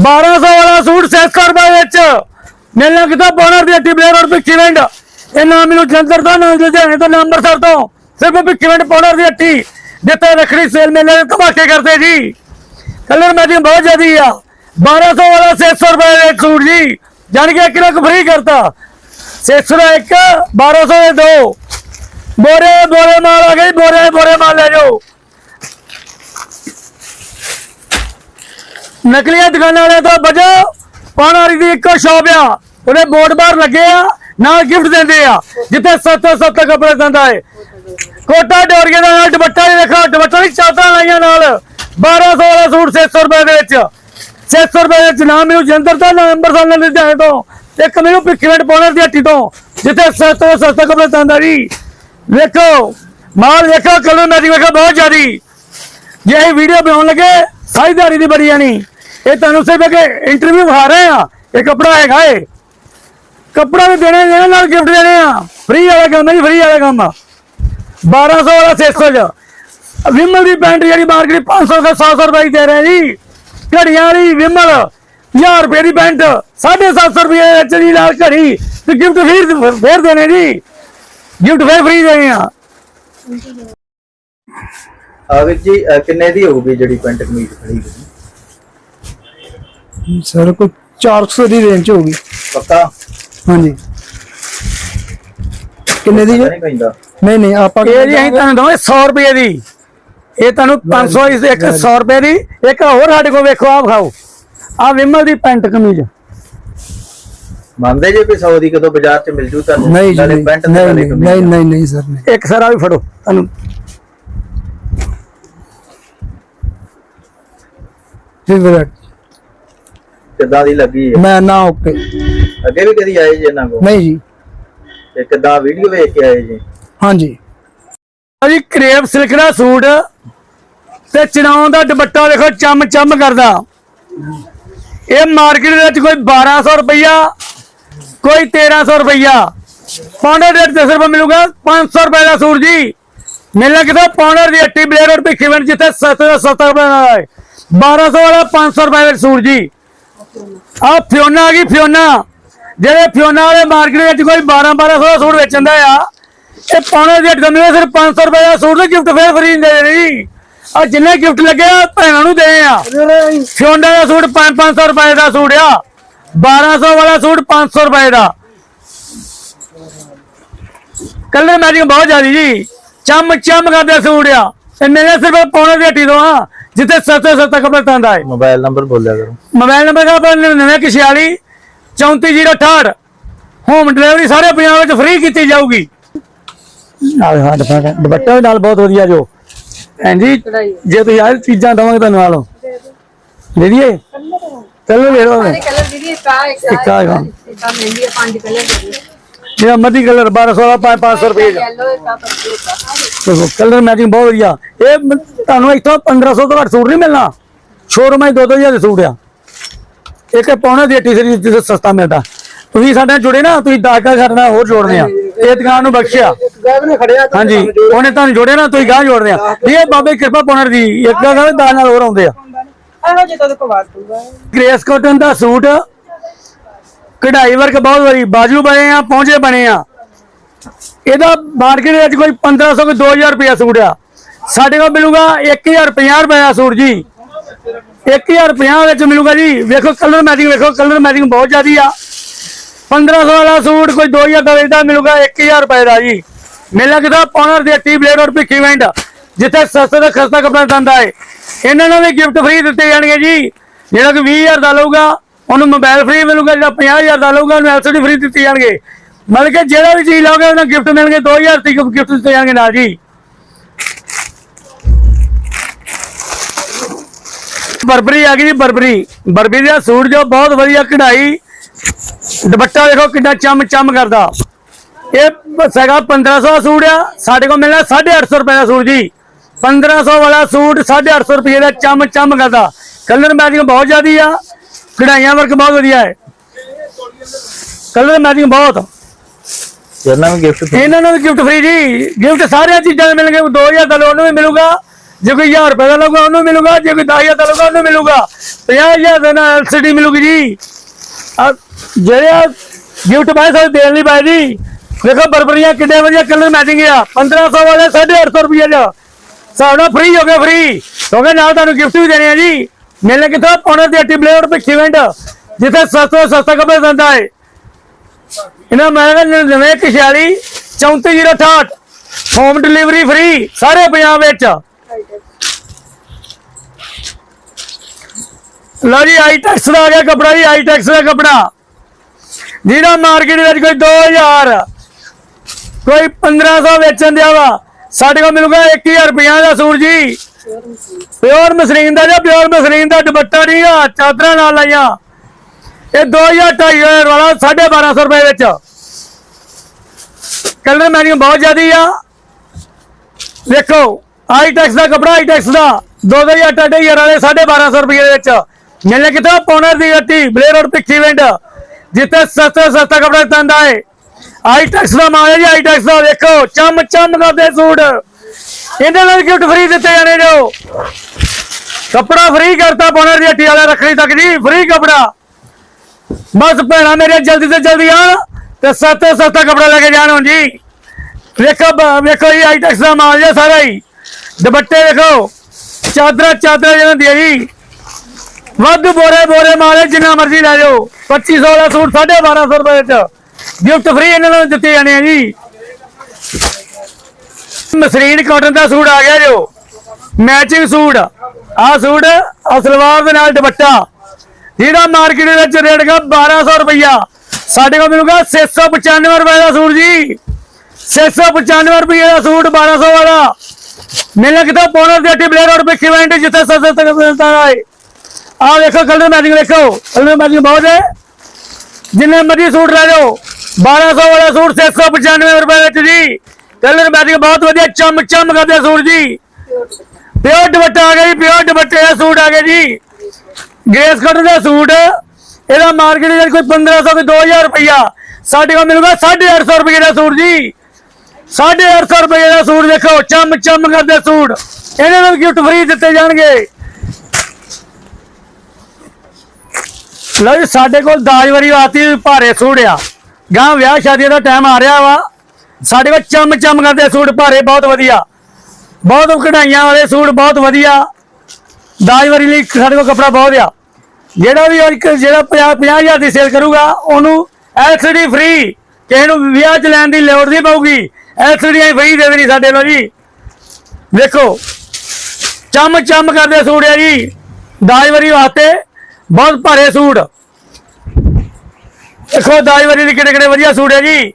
1200 ਵਾਲਾ ਸੂਟ 600 ਰੁਪਏ ਵਿੱਚ। ਮਿਲਣਾ ਕਿਤਾ ਬੋਨਰ ਦੀ ਹੱਟੀ ਬਲੇਰ ਔਰ ਭਿੱਖੀ ਵੰਡ ਇਹ ਨਾਮ ਮੈਨੂੰ ਜਲੰਧਰ ਤੋਂ ਨਾ ਲੁਧਿਆਣੇ ਤੋਂ ਨਾ ਅੰਮ੍ਰਿਤਸਰ ਤੋਂ। ਸਿਰਫ ਭਿੱਖੀ ਵੰਡ ਬੋਨਰ ਦੀ ਹੱਟੀ। ਜਿੱਥੇ ਰੱਖੜੀ ਸੇਲ ਮੇਲੇ ਦੇ ਧਮਾਕੇ ਕਰਦੇ ਜੀ। ਕਲਰ ਮੈਚਿੰਗ ਬਹੁਤ ਜ਼ਿਆਦੀ ਆ। 1200 ਵਾਲਾ 600 ਰੁਪਏ ਦਾ ਸੂਟ ਜੀ। ਜਾਣ ਕੇ ਇੱਕ ਲੱਖ ਫ੍ਰੀ ਕਰਤਾ। 600 ਦਾ ਇੱਕ 1200 ਦੇ ਦੋ। ਬੋਰੇ ਬੋਰੇ ਮਾਲ ਆ ਗਈ, ਬੋਰੇ ਬੋਰੇ ਮਾਲ ਲੈ ਜਾਓ। ਨਕਲੀਆਂ ਦੁਕਾਨਾਂ ਵਾਲੇ ਤੋਂ ਬਚੋ। ਪਾਣਾਰੀ ਦੀ ਇੱਕੋ ਸ਼ਾਪ ਆ। ਉਹਨੇ ਬੋਰਡ ਬਾਹਰ ਲੱਗੇ ਆ, ਨਾਲ ਗਿਫਟ ਦਿੰਦੇ ਆ। ਜਿੱਥੇ ਸੱਤ ਸੱਤ ਕੱਪੜੇ ਦਿੰਦਾ ਏ। ਕੋਟਾ ਡੋਰੀਏ ਦਾ ਨਾਲ ਦੁਪੱਟਾ ਵੀ ਦੇਖੋ ਦੁਪੱਟਾ ਵੀ ਚਾਦਰਾਂ ਲਾਈਆਂ ਨਾਲ। 1200 ਵਾਲਾ ਸੂਟ 600 ਰੁਪਏ ਦੇ ਵਿੱਚ। 600 ਰੁਪਏ ਦੇ ਵਿੱਚ ਨਾ ਮੈਨੂੰ ਜੰਦਰ ਤੋਂ, ਨਾ ਅੰਬਰਸਰ ਨਾਲ ਲੁਧਿਆਣੇ ਤੋਂ। ਇੱਕ ਮੈਨੂੰ ਪਿੱਕਵੇਂਟ ਪਾਉਣਾ ਦੀ ਹੱਟੀ ਤੋਂ, ਜਿੱਥੇ ਸਸਤੇ ਤੋਂ ਸਸਤਾ ਕੱਪੜੇ ਦਿੰਦਾ ਜੀ। ਵੇਖੋ, ਮਾਲ ਵੇਖੋ, ਕਲਰ ਮੈਚਿੰਗ ਵੇਖੋ, ਬਹੁਤ ਜ਼ਿਆਦੀ। ਜੇ ਇਹ ਵੀਡੀਓ ਬਣਾਉਣ ਲੱਗੇ, ਸਾਰੀ ਦੀ ਬੜੀ ਜਾਣੀ। ਇਹ ਤੁਹਾਨੂੰ ਸਿਰਫ ਇੱਕ ਇੰਟਰਵਿਊ ਵਿਖਾ ਰਹੇ ਆ ਇਹ ਕੱਪੜਾ ਹੈਗਾ ਏ। ਕੱਪੜਾ ਵੀ ਦੇਣੇ ਦੇਣੇ ਨਾਲ ਗਿਫਟ ਦੇਣੇ ਆ। ਫ੍ਰੀ ਵਾਲਾ ਕੰਮ ਨਹੀਂ ਫ੍ਰੀ ਵਾਲਾ ਕੰਮ ਆ। 1200 ਵਾਲਾ 600 ਚ। ਵਿਮਲ ਦੀ ਪੈਂਟ ਜਿਹੜੀ ਮਾਰਕੀਟ 500 ਦਾ 700 ਰੁਪਏ ਦੇ ਰਹੇ ਜੀ। ਘੜੀਆਂ ਵਾਲੀ ਵਿਮਲ 1000 ਰੁਪਏ ਦੀ ਪੈਂਟ 750 ਰੁਪਏ ਵਿੱਚ ਜੀ ਨਾਲ ਘੜੀ ਤੇ ਗਿਫਟ ਫੇਰ ਫੇਰ ਦੇਣੇ ਜੀ। ਗਿਫਟ ਫੇਰ ਫ੍ਰੀ ਦੇਣੇ ਆ। ਆਵਿਦ ਜੀ ਅਹ ਕਿੰਨੇ ਦੀ ਹੋਊਗੀ ਜਿਹੜੀ ਪੈਂਟ ਕਮੀਜ਼ ਖੜੀ ਹੋਈ ਸਰ ਕੋਈ 400 ਦੀ ਰੇਂਜ ਹੋਗੀ ਪੱਕਾ? ਹਾਂਜੀ। ਕਿੰਨੇ ਦੀ ਜੀ? ਨਹੀਂ ਪੈਂਦਾ। ਨਹੀਂ ਨਹੀਂ ਆਪਾਂ ਇਹ ਜੀ ਅਸੀਂ ਤੁਹਾਨੂੰ ਦਵਾਂਗੇ 100 ਰੁਪਏ ਦੀ। ਇਹ ਤੁਹਾਨੂੰ 500 ਇਸ ਇੱਕ 100 ਰੁਪਏ ਦੀ ਇੱਕ ਹੋਰ ਸਾਡੇ ਕੋਲ ਵੇਖੋ ਆਹ ਖਾਓ ਆ ਵਿਮਲ ਦੀ ਪੈਂਟ ਕਮੀਜ਼। ਮੰਨਦੇ ਜੇ ਕੋਈ 100 ਦੀ ਕਦੋਂ ਬਾਜ਼ਾਰ 'ਚ ਮਿਲ ਜੂ ਤੁਹਾਨੂੰ? ਨਹੀਂ ਜੀ ਪੈਂਟ ਤੇ ਨਹੀਂ ਨਾਲੇ ਨਹੀਂ ਕਮੀਜ਼। ਨਹੀਂ ਨਹੀਂ ਨਹੀਂ ਸਰ ਨਹੀਂ। ਇੱਕ ਸਾਰਾ ਵੀ ਫੜੋ ਤੁਹਾਨੂੰ। ਫੇਵਰਟ ਕਿੱਦਾਂ ਦੀ ਲੱਗੀ ਹੈ ਮੈਂ ਨਾ ਓਕੇ। ਅੱਗੇ ਵੀ ਕਦੀ ਆਏ ਜੀ ਇਹਨਾਂ ਕੋਲ? ਨਹੀਂ ਜੀ। ਤੇ ਕਿੱਦਾਂ ਵੀਡੀਓ ਵੇਖ ਕੇ ਆਏ ਜੀ? ਹਾਂਜੀ। ਆ ਜੀ ਕਰੇਪ ਸਿਲਕ ਦਾ ਸੂਟ ਤੇ ਚਨਾਉ ਦਾ ਦੁਪੱਟਾ ਦੇਖੋ ਚਮ ਚਮ ਕਰਦਾ। ਇਹ ਮਾਰਕੀਟ ਵਿੱਚ ਕੋਈ 1200 ਰੁਪਈਆ, ਕੋਈ 1300 ਰੁਪਈਆ। ਪੌਂਡੇ ਰੇਟ ਤੇ ਸਿਰਫ ਮਿਲੂਗਾ 500 ਰੁਪਏ ਦਾ ਸੂਟ ਜੀ। ਮੇਲਾ ਕਿਥੋਂ? ਪੌਣਰ ਦੀ ਹੱਟੀ ਬਲੇਰ ਰੋਡ ਭਿੱਖੀ ਵੰਡ ਜਿੱਥੇ ਸਸਤੇ ਦਾ ਸਸਤਾ ਬਣਾਇਆ ਹੈ। 1200 ਵਾਲਾ 500 ਰੁਪਏ ਵਿੱਚ ਸੂਟ ਜੀ। ਆ ਫਿਓਨਾ ਆ ਗਈ, ਫਿਓਨਾ। ਜਿਹੜੇ ਫਿਓਨਾ ਵਾਲੇ ਮਾਰਕੀਟ ਵਿੱਚ ਕੋਈ 12 1200 ਦਾ ਸੂਟ ਵੇਚਦਾ ਆ ਇਹ ਪੌਣੇ ਦੀ ਹੱਟੀ ਦਾ ਮਿਲੇ ਸਿਰਫ 500 ਰੁਪਏ ਦਾ ਸੂਟ ਤੇ ਗਿਫਟ ਫੇਰ ਫਰੀ ਦੇ ਦੇਣੇ। ਜੀ ਆ ਜਿੰਨੇ ਗਿਫਟ ਲੱਗੇ ਆ ਭੈਣਾਂ ਨੂੰ ਦੇ ਆ। ਫਿਓਨਾ ਦਾ ਸੂਟ 5 500 ਰੁਪਏ ਦਾ ਸੂਟ ਆ। 1200 ਵਾਲਾ ਸੂਟ 500 ਰੁਪਏ ਦਾ। ਕਲਰ ਮੈਚਿੰਗ ਬਹੁਤ ਜ਼ਿਆਦੀ ਜੀ। ਚਮ ਚਮ ਕਰਦੇ ਸੂਟ ਆ। ਤੇ ਮੇਰੇ ਸਿਰਫ ਪੌਣੇ ਦੀ ਹੱਟੀ ਤੋਂ ਆ ਜਿੱਥੇ ਸਸਤੇ ਸਸਤਾ ਕੱਪੜਾ ਤੰਦਾ ਹੈ ਮੋਬਾਈਲ ਨੰਬਰ ਬੋਲਿਆ ਕਰੋ। ਮੋਬਾਈਲ ਨੰਬਰ ਦਾ ਆਪਣਾ 9946 34068 ਹੋਮ ਡਿਲੀਵਰੀ ਸਾਰੇ ਪੰਜਾਬ ਵਿੱਚ ਫ੍ਰੀ ਕੀਤੀ ਜਾਊਗੀ। ਨਾਲ ਹਾਂ ਦੁਪੱਟਾ ਵੀ ਨਾਲ ਬਹੁਤ ਵਧੀਆ ਜੋ। ਹਾਂਜੀ ਜੇ ਤੁਸੀਂ ਆਹ ਚੀਜ਼ਾਂ ਦਵਾਂਗੇ ਤੁਹਾਨੂੰ ਨਾਲ। ਲੈ ਲਈਏ ਚਲੋ ਲੈ ਲਓ ਸਾਰੇ ਕਲਰ ਦੀਦੀ ਆ ਇੱਕ ਆ ਮਹਿੰਦੀ ਆ ਪੰਜ ਕਲਰ ਦੇ ਜਿਹੜਾ ਮੱਦੀ ਕਲਰ 1200 ਦਾ 500 ਰੁਪਏ ਦਾ। ਦੇਖੋ ਕਲਰ ਮੈਚਿੰਗ ਬਹੁਤ ਵਧੀਆ। ਇਹ ਤੁਹਾਨੂੰ ਇੱਥੋਂ 1500 ਤੋਂ ਘੱਟ ਸੂਟ ਨਹੀਂ ਮਿਲਣਾ। ਸ਼ੋਰੂਮ 'ਚ 2000 ਦੇ ਸੂਟ ਆ। ਇੱਕ ਪੌਣੇ ਦੀ ਟੀ ਸੀਰੀਜ਼ ਜਿੱਥੇ ਸਸਤਾ ਮਿਲਦਾ। ਤੁਸੀਂ ਸਾਡੇ ਨਾਲ ਜੁੜੇ ਨਾ ਤੁਸੀਂ ਦਾਗਾ ਕਰਨਾ ਹੋਰ ਜੋੜਨੇ ਆ। ਇਹ ਦੁਕਾਨ ਨੂੰ ਬਖਸ਼ਿਆ। ਗਾਇਬ ਨੇ ਖੜਿਆ ਹਾਂਜੀ। ਉਹਨੇ ਤੁਹਾਨੂੰ ਜੋੜਿਆ ਨਾ ਤੁਸੀਂ ਗਾਹ ਜੋੜਦੇ ਆ। ਇਹ ਬਾਬੇ ਕਿਰਪਾ ਪੌਣਰ ਦੀ ਇੱਕ ਦਾ ਕਹਿੰਦੇ ਦਾਲ ਨਾਲ ਹੋਰ ਆਉਂਦੇ ਆ। ਇਹੋ ਜਿਹਾ ਤਾਂ ਕੋ ਦੂਗਾ ਗ੍ਰੇਸ ਕਾਟਨ ਦਾ ਸੂਟ ਕਢਾਈ ਵਰਕ ਬਹੁਤ ਵਾਰੀ ਬਾਜੂ ਬਣੇ ਆ ਪਹੁੰਚੇ ਬਣੇ ਆ। ਇਹਦਾ ਮਾਰਕੀਟ ਵਿੱਚ ਕੋਈ 1500 ਕੋਈ 2000 ਰੁਪਇਆ ਸੂਟ ਆ। ਸਾਡੇ ਕੋਲ ਮਿਲੂਗਾ 1050 ਰੁਪਏ ਦਾ ਸੂਟ ਜੀ। 1050 ਵਿੱਚ ਮਿਲੂਗਾ ਜੀ। ਵੇਖੋ ਕਲਰ ਮੈਚਿੰਗ ਵੇਖੋ ਕਲਰ ਮੈਚਿੰਗ ਬਹੁਤ ਜ਼ਿਆਦੀ ਆ। 1500 ਵਾਲਾ ਸੂਟ ਕੋਈ 2000 ਦਾ ਵੇਚਦਾ ਮਿਲੂਗਾ 1000 ਰੁਪਏ ਦਾ ਜੀ। ਮੇਲਾ ਕਿਦਾ ਪੌਣਰ ਦੀ ਹੱਟੀ ਬਲੇਡ ਔਰ ਭਿੱਖੀ ਵੈਂਡ ਜਿੱਥੇ ਸਸਤੇ ਦਾ ਖਸਤਾ ਕੱਪੜਾ ਦਿੰਦਾ ਹੈ ਇਹਨਾਂ ਨੂੰ ਵੀ ਗਿਫਟ ਫ੍ਰੀ ਦਿੱਤੇ ਜਾਣਗੇ ਜੀ। ਜਿਹੜਾ ਕਿ 20000 ਦਾ ਲਊਗਾ, ਉਹਨੂੰ ਮੋਬਾਈਲ ਫ੍ਰੀ ਮਿਲੂਗਾ, ਜਿਹੜਾ 50000 ਦਾ ਲਊਗਾ, ਉਹਨੂੰ ਐਲਸੀਡੀ ਫ੍ਰੀ ਦਿੱਤੀ ਜਾਣਗੇ। ਮਤਲਬ ਕਿ ਜਿਹੜਾ ਵੀ ਚੀਜ਼ ਲਓਗੇ, ਉਹਨੂੰ ਗਿਫਟ ਮਿਲਣਗੇ 2000 ਤੱਕ ਗਿਫਟ ਦਿੱਤੇ ਜਾਣਗੇ ਨਾਲ ਜੀ। ਬਰਬਰੀ ਆ ਗਈ ਜੀ, ਬਰਬਰੀ। ਬਰਬਰੀ ਦਾ ਸੂਟ ਜੋ ਬਹੁਤ ਵਧੀਆ ਕਢਾਈ ਦੁਪੱਟਾ ਦੇਖੋ ਕਿੰਨਾ ਚਮ ਚਮ ਕਰਦਾ। ਇਹ ਬਸ ਹੈਗਾ 1500 ਦਾ ਸੂਟ ਆ ਸਾਡੇ ਕੋਲ ਮਿਲਣਾ 850 ਰੁਪਏ ਦਾ ਸੂਟ ਜੀ। 1500 ਵਾਲਾ ਸੂਟ 850 ਰੁਪਏ ਦਾ ਚਮ ਚਮ ਕਰਦਾ। ਕਲਰ ਮੈਚਿੰਗ ਬਹੁਤ ਜ਼ਿਆਦੀ ਆ ਕਢਾਈਆਂ ਵਰਕ ਬਹੁਤ ਵਧੀਆ ਹੈ। ਕਲਰ ਮੈਚਿੰਗ ਬਹੁਤ। ਜਰਨਾ ਵੀ ਗਿਫਟ ਇਹਨਾਂ ਨੂੰ ਵੀ ਗਿਫਟ ਫ੍ਰੀ ਜੀ। ਗਿਫਟ ਸਾਰੀਆਂ ਚੀਜ਼ਾਂ ਦੇ ਮਿਲਣਗੇ 2000 ਦਾ ਲਓ ਉਹਨੂੰ ਵੀ ਮਿਲੂਗਾ। ਜੇ ਕੋਈ 1000 ਰੁਪਏ ਦਾ ਲਊਗਾ ਉਹਨੂੰ ਮਿਲੂਗਾ। ਜੇ ਕੋਈ 10000 ਦਾ ਲਊਗਾ ਉਹਨੂੰ ਮਿਲੂਗਾ। 50000 ਦੇ ਨਾਲ ਐਲਸੀਡੀ ਮਿਲੂਗੀ ਜੀ। ਆ ਜਿਹੜੇ ਗਿਫਟ ਪਾਏ ਸਾਰੇ ਦੇਣ ਲਈ ਪਾਏ ਜੀ। ਦੇਖੋ ਬਰਬਰੀਆਂ ਕਿੰਨੇ ਵਧੀਆ ਕਲਰ ਮੈਚਿੰਗ ਆ। 1500 ਵਾਲੇ 850 ਰੁਪਏ ਦਾ। ਸਾਡਾ ਫ੍ਰੀ ਹੋ ਗਿਆ ਫ੍ਰੀ ਕਿਉਂਕਿ ਨਾਲ ਤੁਹਾਨੂੰ ਗਿਫਟ ਵੀ ਦੇਣੇ ਆ ਜੀ। ਮਿਲਣੇ ਕਿੱਥੋਂ ਪੌਣੇ ਦੀ ਅੱਟੀ ਬਲੇਡ ਪਿੱਛੇ ਵੈਂਡ। ਜਿੱਥੇ ਸਸਤਾ ਤੋਂ ਸਸਤਾ ਕੱਪੜਾ ਦਿੰਦਾ ਹੈ ਇਹਨਾਂ ਮੈਂ 99 46 3468 ਹੋਮ ਡਿਲੀਵਰੀ ਫ੍ਰੀ ਸਾਰੇ ਪੰਜਾਬ ਵਿੱਚ। ਲਓ ਜੀ ਆਈ ਟੈਕਸ ਦਾ ਆ ਗਿਆ ਕਪੜਾ ਜੀ ਆਈ ਟੈਕਸ ਦਾ ਕਪੜਾ। ਜਿਹੜਾ ਮਾਰਕੀਟ ਵਿੱਚ ਕੋਈ 2000 ਕੋਈ 1500 ਵੇਚਣ ਦਿਆ ਵਾ, ਸਾਡੇ ਕੋਲ ਮਿਲੂਗਾ 1000 ਰੁਪਈਆ ਦਾ ਸੂਟ ਜੀ। ਪਿਓਰ ਮਸਲੀਨ ਦਾ ਜਾਂ ਪਿਓਰ ਮਸਲੀਨ ਦਾ ਦੁਪੱਟਾ ਨਹੀਂ ਆ, ਚਾਦਰਾਂ ਨਾਲ ਲਾਈਆਂ। ਇਹ 2000 2500 ਵਾਲਾ 1250 ਰੁਪਏ ਵਿੱਚ। ਕਲਰ ਮੈਨਿਊ ਬਹੁਤ ਜ਼ਿਆਦੀ ਆ। ਵੇਖੋ ਆਈ ਟੈਕਸ ਦਾ ਕਪੜਾ ਆਈ ਟੈਕਸ ਦਾ 2000 2500 ਵਾਲੇ 1250 ਰੁਪਏ ਦੇ ਵਿੱਚ। ਮਿਲਨੇ ਕਿਤੇ ਪੌਣਰ ਦੀ ਗੱਟੀ ਬਲੇਰ ਰੋਡ ਪਿੱਛੇ ਜਿੱਥੇ ਸਸਤਾ ਸਸਤਾ ਕਪੜਾ ਤੰਦਾ ਹੈ ਆਈ ਟੈਕਸ ਦਾ ਮਾਲ ਹੈ ਜੀ, ਆਈ ਟੈਕਸ ਦਾ। ਵੇਖੋ ਚਮ ਚਮ ਕਰਦੇ ਸੂਟ। ਇਹਨਾਂ ਨਾਲ ਗਿਫਟ ਫ੍ਰੀ ਦਿੱਤੇ ਜਾਣੇ ਜੋ ਕਪੜਾ ਫ੍ਰੀ ਕਰਤਾ ਪੌਣਰ ਦੀ ਵਾਲਾ ਰੱਖੜੀ ਤੱਕ ਜੀ ਫ੍ਰੀ ਕਪੜਾ। ਬਸ ਭੈਣਾ ਮੇਰੇ ਜਲਦੀ ਤੋਂ ਜਲਦੀ ਆਣ ਤੇ ਸਸਤੇ ਸਸਤਾ ਕਪੜਾ ਲੈ ਕੇ ਜਾਣ ਹੁਣ ਜੀ। ਵੇਖੋ, ਬ- ਵੇਖੋ ਜੀ ਆਈਟੈਕਸ ਦਾ ਮਾਲ ਜੀ ਸਾਰਾ ਹੀ। ਦੁਪੱਟੇ ਵੇਖੋ। ਚਾਦਰਾਂ ਚਾਦਰਾਂ ਜਿਹਨਾਂ ਦੀ ਜੀ। ਵੱਧ ਬੋਰੇ ਬੋਰੇ ਮਾਰੇ, ਜਿੰਨਾ ਮਰਜ਼ੀ ਲੈ ਜਾਓ। 2500 ਵਾਲਾ ਸੂਟ 1250 ਰੁਪਏ ਚ ਗਿਫਟ ਫ੍ਰੀ ਇਹਨਾਂ ਨੂੰ ਦਿੱਤੇ ਜਾਣੇ ਆ ਜੀ। ਮਸਰੀਨ ਕਾਟਨ ਦਾ ਸੂਟ ਆ ਗਿਆ ਜੋ। Matching suit. ਆਹ ਸੂਟ ਆਹ ਸਲਵਾਰ ਦੇ ਨਾਲ ਦੁਪੱਟਾ। ਜਿਹੜਾ ਮਾਰਕੀਟ ਵਿੱਚ ਰੇਟ ਹੈਗਾ 1200 ਰੁਪਇਆ ਸਾਡੇ ਕੋਲ ਮਿਲੂਗਾ 695 ਰੁਪਏ ਦਾ ਸੂਟ ਜੀ। 695 ਰੁਪਏ ਦਾ ਸੂਟ 1200 ਵਾਲਾ। ਮਿਲਣਾ ਕਿਤਾ ਪੌਣਾ ਦੇ ਅੱਟੀ ਬਲੇਡ ਰੋਡ ਪਿੱਛੇ ਵੈਂਟ ਜਿੱਥੇ ਸਸਤੇ ਤੱਕ ਮਿਲਦਾ ਹੈ। ਆਹ ਵੇਖੋ ਕਲਰ ਮੈਚਿੰਗ ਵੇਖੋ। ਕਲਰ ਮੈਚਿੰਗ ਬਹੁਤ ਹੈ। ਜਿੰਨੇ ਮਰਜ਼ੀ ਸੂਟ ਲੈ ਜਾਓ। 1200 ਵਾਲਾ ਸੂਟ 695 ਰੁਪਏ ਵਿੱਚ ਜੀ। ਕਲਰ ਮੈਚਿੰਗ ਬਹੁਤ ਵਧੀਆ ਚਮ ਚਮ ਕਰਦੇ ਸੂਟ ਜੀ। ਪਿਓਰ ਦੁਪੱਟਾ ਆ ਗਿਆ ਜੀ ਪਿਓਰ ਦੁਪੱਟੇ ਦਾ ਸੂਟ ਆ ਗਿਆ ਜੀ। ਗ੍ਰੇਸ ਕੱਟ ਦਾ ਸੂਟ, ਇਹਦਾ ਮਾਰਕੀਟ ਵਿੱਚ ਕੋਈ 1500 ਕੋਈ 2000 ਰੁਪਇਆ ਸਾਡੇ ਕੋਲ ਮਿਲੂਗਾ 850 ਰੁਪਏ ਦਾ ਸੂਟ ਜੀ। 850 ਰੁਪਏ ਦਾ ਸੂਟ ਦੇਖੋ ਚਮ ਚਮ ਕਰਦੇ ਸੂਟ। ਇਹਨਾਂ ਨੂੰ ਗਿਫਟ ਫ੍ਰੀ ਦਿੱਤੇ ਜਾਣਗੇ। ਲਓ ਜੀ, ਸਾਡੇ ਕੋਲ ਦਾਜਵਰੀ ਵਾਸਤੇ ਭਾਰੇ ਸੂਟ ਆ। ਗਾਂ ਵਿਆਹ ਸ਼ਾਦੀਆਂ ਦਾ ਟਾਈਮ ਆ ਰਿਹਾ ਵਾ। ਸਾਡੇ ਕੋਲ ਚਮ ਚਮ ਕਰਦੇ ਸੂਟ ਭਾਰੇ, ਬਹੁਤ ਵਧੀਆ। ਬਹੁਤ ਕਢਾਈਆਂ ਵਾਲੇ ਸੂਟ ਬਹੁਤ ਵਧੀਆ। ਦਾਜਵਰੀ ਲਈ ਸਾਡੇ ਕੋਲ ਕੱਪੜਾ ਬਹੁਤ ਆ। ਜਿਹੜਾ ਵੀ ਇੱਕ ਜਿਹੜਾ 50 50000 ਦੀ ਸੇਲ ਕਰੂਗਾ, ਉਹਨੂੰ ਐਲਸੀਡੀ ਫ੍ਰੀ ਕਿਸੇ ਨੂੰ ਵਿਆਹ ਚ ਲੈਣ ਦੀ ਲੋੜ ਨਹੀਂ ਪਊਗੀ। ਐਲਸੀਡੀ ਫ੍ਰੀ ਦੇ ਦੇਣੀ ਸਾਡੇ ਲੋ ਜੀ। ਵੇਖੋ ਚਮ ਚਮ ਕਰਦੇ ਸੂਟ ਆ ਜੀ। ਦਾਜਵਰੀ ਵਾਸਤੇ ਬਹੁਤ ਭਾਰੇ ਸੂਟ। ਦੇਖੋ ਦਾਜਵਰੀ ਦੇ ਕਿਹੜੇ ਕਿਹੜੇ ਵਧੀਆ ਸੂਟ ਹੈ ਜੀ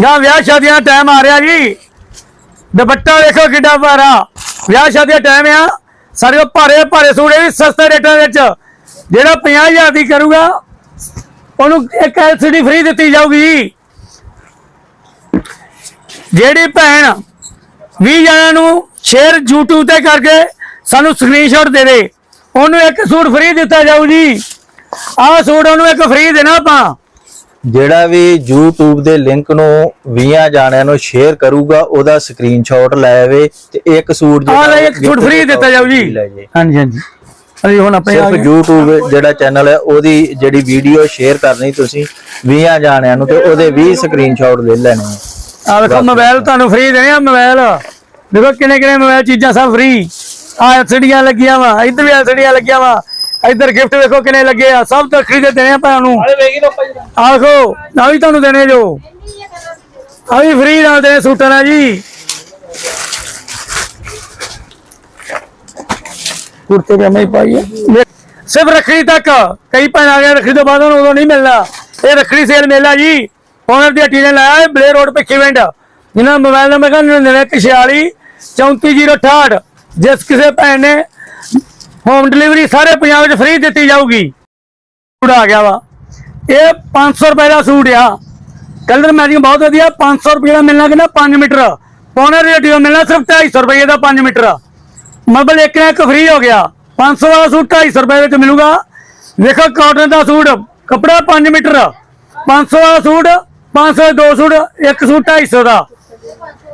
ਜਾਂ ਵਿਆਹ ਸ਼ਾਦੀਆਂ ਦਾ ਟਾਈਮ ਆ ਰਿਹਾ ਜੀ। ਦੁਪੱਟਾ ਦੇਖੋ ਕਿੱਡਾ ਭਾਰਾ। ਵਿਆਹ ਸ਼ਾਦੀ ਦਾ ਟਾਈਮ ਆ। ਸਾਡੇ ਭਾਰੇ ਭਾਰੇ ਸੂਟ ਹੈ ਵੀ ਸਸਤੇ ਰੇਟਾਂ ਵਿੱਚ। ਜਿਹੜਾ 50000 ਦੀ ਕਰੂਗਾ, ਉਹਨੂੰ ਇੱਕ ਐਲਸੀਡੀ ਫ੍ਰੀ ਦਿੱਤੀ ਜਾਊਗੀ ਜੀ। ਜਿਹੜੀ ਭੈਣ 20 ਜਣਾਂ ਨੂੰ ਸ਼ੇਅਰ YouTube ਤੇ ਕਰਕੇ ਸਾਨੂੰ ਸਕਰੀਨਸ਼ਾਟ ਦੇ ਦੇ। ਉਹਨੂੰ ਇੱਕ ਸੂਟ ਫ੍ਰੀ ਦਿੱਤਾ ਜਾਊ ਜੀ। ਆਹ ਸੂਟ ਉਹਨੂੰ ਇੱਕ ਫ੍ਰੀ ਦੇਣਾ ਆਪਾਂ। ਜਿਹੜਾ ਵੀ YouTube ਦੇ ਲਿੰਕ ਨੂੰ 20 ਜਾਣਿਆਂ ਨੂੰ ਸ਼ੇਅਰ ਕਰੂਗਾ ਉਹਦਾ ਸਕਰੀਨਸ਼ਾਟ ਲੈ ਆਵੇ ਤੇ ਇੱਕ ਸੂਟ ਲੈ ਇੱਕ ਸੂਟ ਫ੍ਰੀ ਦਿੱਤਾ ਜਾਊ ਜੀ। ਹਾਂਜੀ ਹਾਂਜੀ। ਅਸੀਂ ਹੁਣ ਆਪਣੇ ਸਿਰਫ। YouTube ਜਿਹੜਾ ਚੈਨਲ ਹੈ ਉਹਦੀ ਜਿਹੜੀ ਵੀਡੀਓ ਸ਼ੇਅਰ ਕਰਨੀ ਤੁਸੀਂ 20 ਜਾਣਿਆਂ ਨੂੰ ਤੇ ਉਹਦੇ 20 ਸਕਰੀਨਸ਼ਾਟ ਲੈ ਲੈਣੇ। ਆ। ਵੇਖੋ ਮੋਬਾਈਲ ਤੁਹਾਨੂੰ ਫ੍ਰੀ ਦੇਣੇ ਆ ਮੋਬਾਈਲ ਦੇਖੋ ਕਿੰਨੇ ਕਿੰਨੇ ਮੋਬਾਈਲ ਚੀਜ਼ਾਂ ਸਭ ਫ੍ਰੀ ਆ ਐਲਸੀਡੀਆਂ ਲੱਗੀਆਂ ਵਾ ਇੱਧਰ ਵੀ ਐਲਸੀਡੀਆਂ ਲੱਗੀਆਂ ਵਾ। ਇੱਧਰ ਗਿਫਟ ਵੇਖੋ ਕਿੰਨੇ ਲੱਗੇ ਆ ਸਭ ਤੋਂ ਖਰੀਦੇ ਦੇਣੇ ਆ ਭੈਣ ਨੂੰ। ਆ ਵੇਖੋ ਆ ਵੀ ਤੁਹਾਨੂੰ ਦੇਣੇ ਜੋ। ਆ ਵੀ ਫ੍ਰੀ ਨਾਲ ਦੇਣੇ ਸੂਟਾਂ ਨਾਲ ਜੀ। ਕੁਰਤੇ ਪਜਾਮੇ ਹੀ ਪਾਈ ਹੈ ਸਿਰਫ ਰੱਖੜੀ ਤੱਕ। ਕਈ ਭੈਣ ਆ ਗਏ ਰੱਖੜੀ ਤੋਂ ਬਾਅਦ ਉਹਨੂੰ ਉਦੋਂ ਨਹੀਂ ਮਿਲਣਾ। ਇਹ ਰੱਖੜੀ ਸੇਲ ਮੇਲਾ ਜੀ। ਓਨਰ ਦੀ ਹੱਟੀ ਨੇ ਲਾਇਆ ਬਲੇ ਰੋਡ ਪਿੱਛੇ ਵੈਂਡ ਜਿਹਨਾਂ ਮੋਬਾਈਲ ਨੰਬਰ ਹੈ 9946 34068 ਜਿਸ ਕਿਸੇ ਭੈਣ ਨੇ ਹੋਮ ਡਿਲੀਵਰੀ ਸਾਰੇ ਪੰਜਾਬ 'ਚ ਫ੍ਰੀ ਦਿੱਤੀ ਜਾਊਗੀ, ਸੂਟ ਆ ਗਿਆ ਵਾ। ਇਹ 500 ਰੁਪਏ ਦਾ ਸੂਟ ਆ। ਕਲਰ ਮੈਚਿੰਗ ਬਹੁਤ ਵਧੀਆ 500 ਰੁਪਏ ਦਾ ਮਿਲਣਾ ਕਿ ਨਾ 5 ਮੀਟਰ। ਪੌਣੇ ਰੇਟ ਦਾ ਮਿਲਣਾ ਸਿਰਫ 250 ਰੁਪਏ ਦਾ 5 ਮੀਟਰ। ਮਤਲਬ ਇੱਕ ਨਾ ਇੱਕ ਫ੍ਰੀ ਹੋ ਗਿਆ। 500 ਵਾਲਾ ਸੂਟ 250 ਰੁਪਏ ਵਿੱਚ ਮਿਲੂਗਾ। ਵੇਖੋ ਕਾਟਨ ਦਾ ਸੂਟ, ਕੱਪੜਾ 5 ਮੀਟਰ। 500 ਵਾਲਾ ਸੂਟ 500 ਦੇ ਦੋ ਸੂਟ, ਇੱਕ ਸੂਟ 250 ਦਾ।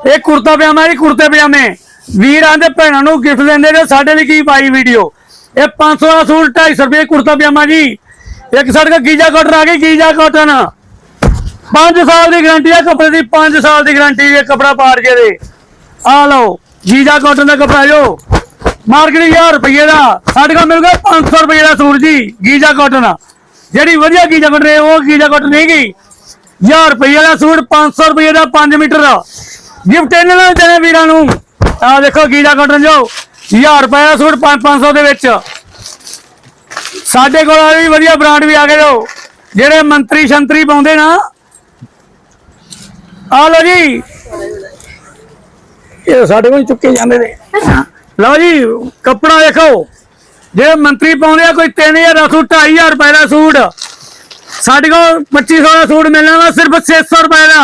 ਇਹ ਕੁਰਤਾ ਪਜਾਮਾ ਜੀ ਕੁਰਤੇ ਪਜਾਮੇ। ਵੀਰਾਂ ਦੇ ਭੈਣਾਂ ਨੂੰ ਗਿਫਟ ਦਿੰਦੇ ਨੇ, ਸਾਡੇ ਲਈ ਕੀ ਪਾਈ ਵੀਡੀਓ ਇਹ 500 ਦਾ ਸੂਟ 250 ਰੁਪਏ ਕੁਰਤਾ ਪਜਾਮਾ ਜੀ। ਇੱਕ ਸਾਡੇ ਕੋਲ ਗੀਜਾ ਕਾਟਨ ਆ ਗਈ, ਗੀਜਾ ਕਾਟਨ 5 ਸਾਲ ਦੀ ਗਾਰੰਟੀ ਹੈ ਕੱਪੜੇ ਦੀ 5 ਸਾਲ ਦੀ ਗਾਰੰਟੀ ਹੈ ਕੱਪੜਾ ਪਾੜ ਕੇ ਦੇ। ਆ ਲਓ, ਗੀਜਾ ਕਾਟਨ ਦਾ ਕੱਪੜਾ ਜੋ ਮਾਰਕੀਟ 1000 ਰੁਪਏ ਦਾ, ਸਾਡੇ ਕੋਲ ਮਿਲੂਗਾ 500 ਰੁਪਏ ਦਾ ਸੂਟ ਜੀ, ਗੀਜਾ ਕਾਟਨ ਜਿਹੜੀ ਵਧੀਆ ਗੀਜਾ ਕਾਟਨ ਹੈ, ਉਹ ਗੀਜਾ ਕਾਟਨ ਨਹੀਂ ਗਈ। 1000 ਰੁਪਏ ਦਾ ਸੂਟ 500 ਰੁਪਏ ਦਾ 5 ਮੀਟਰ। ਗਿਫਟ ਇਹਨਾਂ ਨੂੰ ਦੇਣੇ ਵੀਰਾਂ ਨੂੰ। ਆ ਦੇਖੋ ਗੀਜਾ ਕਾਟਨ ਜੋ 1000 ਰੁਪਏ ਦਾ ਸੂਟ 500 ਦੇ ਵਿੱਚ। ਸਾਡੇ ਕੋਲ ਆ ਵੀ ਵਧੀਆ ਬ੍ਰਾਂਡ ਵੀ ਆ ਗਏ ਜੋ ਜਿਹੜੇ ਮੰਤਰੀ ਸ਼ੰਤਰੀ ਪਾਉਂਦੇ ਨਾ ਆ ਲਓ ਜੀ। ਇਹ ਸਾਡੇ ਕੋਲ ਚੁੱਕੇ ਜਾਂਦੇ ਨੇ। ਲਓ ਜੀ, ਕੱਪੜਾ ਦੇਖੋ। ਜਿਹੜੇ ਮੰਤਰੀ ਪਾਉਂਦੇ ਆ, ਕੋਈ 3000 ਦਾ ਸੂਟ 2500 ਰੁਪਏ ਦਾ ਸੂਟ। ਸਾਡੇ ਕੋਲ 2500 ਦਾ ਸੂਟ ਮਿਲਣਾ ਵਾ, ਸਿਰਫ 600 ਰੁਪਏ ਦਾ।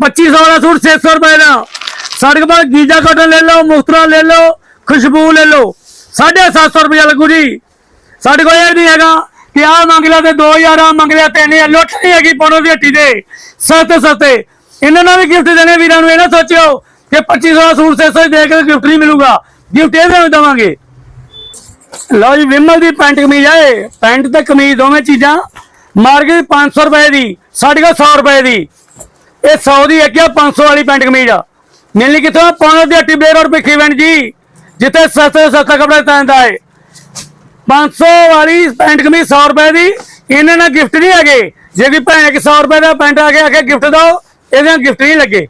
2500 ਦਾ ਸੂਟ 600 ਰੁਪਏ ਦਾ। ਸਾਡੇ ਕੋਲ ਗੀਜਾ ਕਾਟਨ ਲੈ ਲਓ ਮੁਖਤਰਾ ਲੈ ਲਓ, ਖੁਸ਼ਬੂ ਲੈ ਲਓ। 750 ਰੁਪਏ ਲੱਗੂ ਜੀ। ਸਾਡੇ ਕੋਲ ਇਹ ਨਹੀਂ ਹੈਗਾ ਕਿ ਆਹ ਮੰਗ ਲਿਆ ਤੇ 2000 ਆ ਮੰਗ ਲਿਆ 3000 ਲੁੱਟ ਨਹੀਂ ਹੈਗੀ ਪੌਣੋ ਦੀ ਹੱਟੀ ਦੇ ਸਸਤੇ ਸਸਤੇ। ਇਹਨਾਂ ਨਾਲ ਵੀ ਗਿਫਟ ਦੇਣੇ ਵੀਰਾਂ ਨੂੰ, ਇਹ ਨਾ ਸੋਚਿਓ ਕਿ 2500 ਦਾ ਸੂਟ 600 ਦੇ ਕੇ ਗਿਫਟ ਨਹੀਂ ਮਿਲੂਗਾ। ਗਿਫਟ ਇਹ ਤੁਹਾਨੂੰ ਦੇਵਾਂਗੇ। ਲਓ ਜੀ, ਵਿਮਲ ਦੀ ਪੈਂਟ ਕਮੀਜ਼ ਆ ਇਹ। ਪੈਂਟ ਤੇ ਕਮੀਜ਼ ਦੋਵੇਂ ਚੀਜ਼ਾਂ। ਮਾਰਕੀਟ 500 ਰੁਪਏ ਦੀ, ਸਾਡੇ ਕੋਲ 100 ਰੁਪਏ ਦੀ। ਇਹ 100 ਦੀ ਇੱਕ ਆ 500 ਵਾਲੀ ਪੈਂਟ ਕਮੀਜ਼ ਆ। ਆ? ਪੌਣੇ ਦੀ ਹੱਟੀ ਬਲੇ ਰੋਡ ਪਿੱਖੀ ਵੈਂਡ ਜੀ। ਜਿੱਥੇ ਸਸਤੇ ਤੋਂ ਸਸਤਾ ਕਪੜਾ ਤਾਂਦਾ ਹੈ। 500 ਵਾਲੀ ਪੈਂਟ ਕਮੀਜ਼ 100 ਰੁਪਏ ਦੀ। ਇਹਨਾਂ ਨਾਲ ਗਿਫਟ ਨਹੀਂ ਹੈਗੇ। ਜੇ ਕੋਈ ਭੈਣ ਕਿ 100 ਰੁਪਏ ਦਾ ਪੈਂਟ ਆ ਕੇ ਆਖੇ ਗਿਫਟ ਦਿਓ। ਇਹਦੇ ਨਾਲ ਗਿਫਟ ਨਹੀਂ ਲੱਗੇ।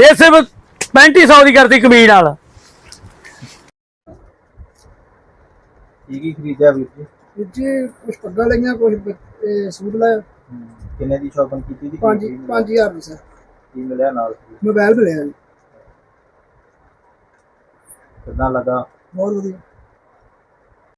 ਇਹ ਸਿਰਫ 3500 ਦੀ ਕਰਤੀ ਕਮੀਜ਼ ਨਾਲ। ਕੀ ਕੀ ਖਰੀਦਿਆ ਵੀਰ ਜੀ? ਜੀ ਕੁਝ ਪੱਗਾਂ ਲਈਆਂ ਕੁਝ ਸੂਟ ਲਾਇਆ। ਕਿੰਨੇ ਦੀ ਸ਼ਾਪਿੰਗ ਕੀਤੀ ਦੀ? 5 5000 ਦੀ ਸਰ। ਕੀ ਮਿਲਿਆ ਨਾਲ? ਮੋਬਾਈਲ ਮਿਲਿਆ ਜੀ। ਕਿੰਨਾ ਲੱਗਾ ਬਹੁਤ ਵਧੀਆ